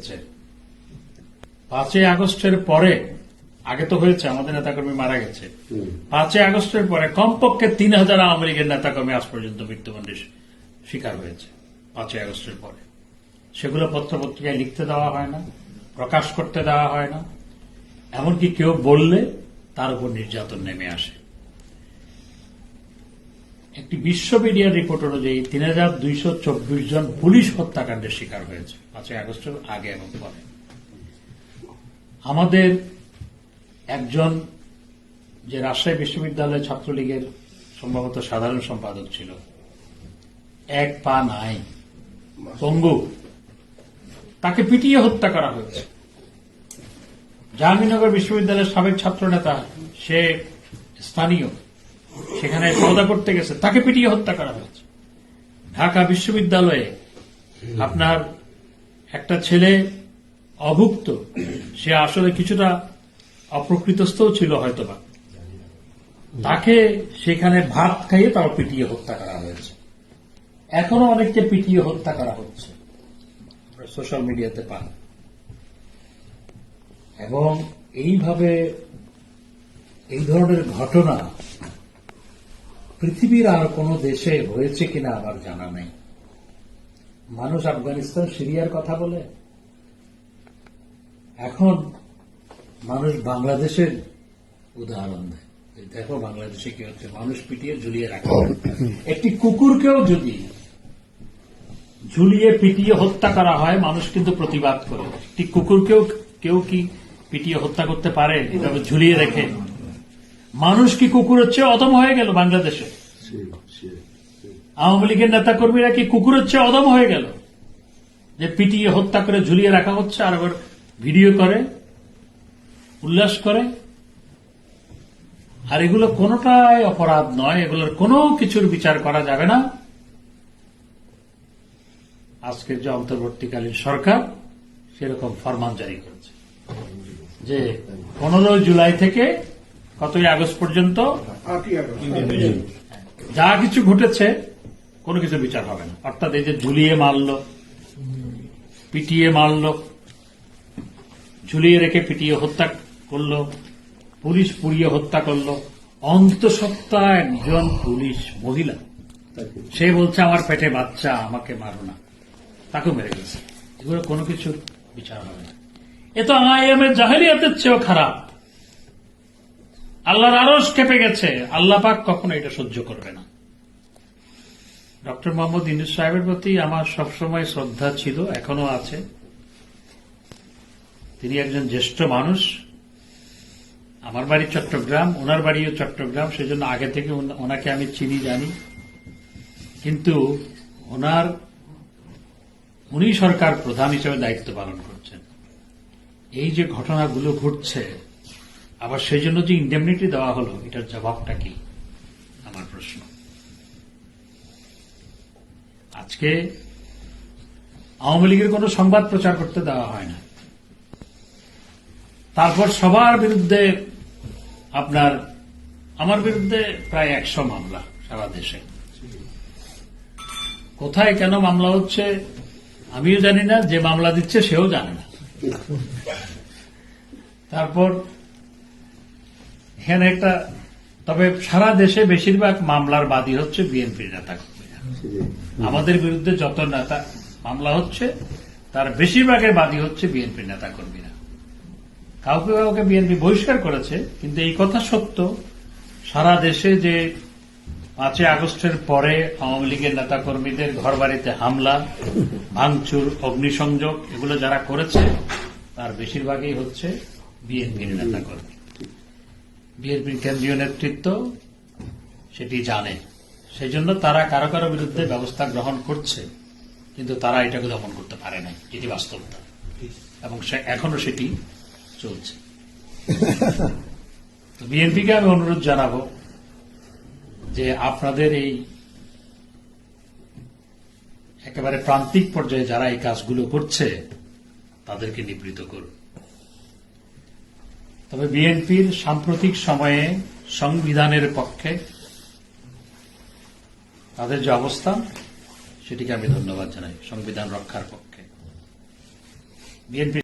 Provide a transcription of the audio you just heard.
যাচ্ছে পাঁচই আগস্টের পরে আগে তো হয়েছে আমাদের নেতাকর্মী মারা গেছে। পাঁচই আগস্টের পরে কমপক্ষে তিন হাজার আওয়ামী লীগের নেতাকর্মী আজ পর্যন্ত মৃত্যুদণ্ডের শিকার হয়েছে পাঁচই আগস্টের পরে। সেগুলো পত্রপত্রিকায় লিখতে দেওয়া হয় না প্রকাশ করতে দেওয়া হয় না। এমনকি কেউ বললে তার উপর নির্যাতন নেমে আসে। একটি বিশ্ব মিডিয়ার রিপোর্ট অনুযায়ী তিন হাজার দুইশো চব্বিশ জন পুলিশ হত্যাকাণ্ডের শিকার হয়েছে পাঁচই আগস্টের আগে এবং পরে। আমাদের একজন যে রাজশাহী বিশ্ববিদ্যালয় ছাত্রলীগের সম্ভবত সাধারণ সম্পাদক ছিল, এক পা নাই, পঙ্গু, তাকে পিটিয়ে হত্যা করা হয়েছে। জাহাঙ্গীরনগর বিশ্ববিদ্যালয়ের সাবেক ছাত্র নেতা সে স্থানীয়। সেখানে সওদা করতে গেছে, তাকে পিটিয়ে হত্যা করা হয়েছে। ঢাকা বিশ্ববিদ্যালয়ে আপনার একটা ছেলে অভুক্ত, সে আসলে কিছুটা অপ্রকৃতস্থও ছিল হয়তোবা। তাকে সেখানে ভাত খাইয়ে তার পিটিয়ে হত্যা করা হয়েছে। এখনও অনেককে পিটিয়ে হত্যা করা হচ্ছে। সোশ্যাল মিডিয়াতে পান। এবং এইভাবে এই ধরনের ঘটনা পৃথিবীর আর কোনো দেশে হয়েছে কিনা আমার জানা নেই। মানুষ আফগানিস্তান, সিরিয়ার কথা বলে। এখন মানুষ বাংলাদেশের উদাহরণ দেয়। দেখো বাংলাদেশে কি হচ্ছে, মানুষ পিটিয়ে ঝুলিয়ে রাখে। একটি কুকুরকেও যদি ঝুলিয়ে পিটিয়ে হত্যা করা হয়, মানুষ কিন্তু প্রতিবাদ করে। একটি কুকুরকেও কেউ কি পিটিয়ে হত্যা করতে পারে? এভাবে ঝুলিয়ে রেখে। মানুষ কি কুকুরের চেয়ে অদম হয়ে গেল বাংলাদেশে? আওয়ামী লীগের নেতা কর্মীরা কি কুকুরের চেয়ে অদম হয়ে গেল? যে পিটিয়ে হত্যা করে ঝুলিয়ে রাখা হচ্ছে, আর আবার ভিডিও করে, উল্লাস করে? আর এগুলো কোনোটাই অপরাধ নয়, এগুলোর কোনো কিছুর বিচার করা যাবে না। আজকের যে অন্তর্বর্তীকালীন সরকার সেরকম ফরমান জারি করেছে যে পনেরোই জুলাই থেকে কতই আগস্ট পর্যন্ত? যা কিছু ঘটেছে কোনো কিছু বিচার হবে না। অর্থাৎ এই যে ঝুলিয়ে মারল পিটিয়ে মারল ঝুলিয়ে রেখে পিটিয়ে হত্যা করল পুলিশ পুড়িয়ে হত্যা করল অন্তঃসত্ত্বা একজন পুলিশ মহিলা সে বলছে আমার পেটে বাচ্চা আমাকে মারো না। তাকেও মেরে গেছে এগুলো কোনো কিছু বিচার হবে না। এ তো আইএম এর জাহেলিয়াতের চেয়েও খারাপ। আল্লাহর আরস কেঁপে গেছে। আল্লাহ পাক কখনো এটা সহ্য করবে না। ডক্টর মোহাম্মদ ইনুস সাহেবের প্রতি আমার সবসময় শ্রদ্ধা ছিল এখনও আছে। তিনি একজন জ্যেষ্ঠ মানুষ। আমার বাড়ি চট্টগ্রাম, ওনার বাড়িও চট্টগ্রাম, সেজন্য আগে থেকে ওনাকে আমি চিনি, জানি। কিন্তু ওনার, উনি সরকার প্রধান হিসেবে দায়িত্ব পালন করছেন। এই যে ঘটনাগুলো ঘটছে আবার সেই জন্য যে ইন্ডেমনিটি দেওয়া হলো, এটার জবাবটা কি? আমার প্রশ্ন। আজকে আওয়ামী লীগের কোনো সংবাদ প্রচার করতে দেওয়া হয় না। তারপর সবার বিরুদ্ধে আপনার, আমার বিরুদ্ধে প্রায় একশো মামলা সারা দেশে। কোথায় কেন মামলা হচ্ছে, আমিও জানি না, যে মামলা দিচ্ছে সেও জানে না। তারপর এখানে একটা তবে সারা দেশে বেশিরভাগ মামলার বাদী হচ্ছে বিএনপির নেতা আমাদের বিরুদ্ধে যত নেতা মামলা হচ্ছে তার বেশিরভাগের বাদী হচ্ছে বিএনপির নেতা কর্মীরা কাউকে কাউকে বিএনপি বহিষ্কার করেছে কিন্তু এই কথা সত্য সারা দেশে যে পাঁচই আগস্টের পরে আওয়ামী লীগের নেতা কর্মীদের ঘর বাড়িতে হামলা ভাঙচুর অগ্নিসংযোগ এগুলো যারা করেছে তার বেশিরভাগই হচ্ছে বিএনপির নেতা কর্মী বিএনপির কেন্দ্রীয় নেতৃত্ব সেটি জানে। সেই জন্য তারা কারও কারও বিরুদ্ধে ব্যবস্থা গ্রহণ করছে, কিন্তু তারা এটাকে দমন করতে পারে নাই, এটি বাস্তবতা। এবং এখনও সেটি চলছে। বিএনপিকে আমি অনুরোধ জানাব যে আপনাদের এই একেবারে প্রান্তিক পর্যায়ে যারা এই কাজগুলো করছে, তাদেরকে নিবৃত করুন। তবে বিএনপির সাম্প্রতিক সময়ে সংবিধানের পক্ষে তাদের যে অবস্থা, সেটিকে আমি ধন্যবাদ জানাই, সংবিধান রক্ষার পক্ষে। বিএনপি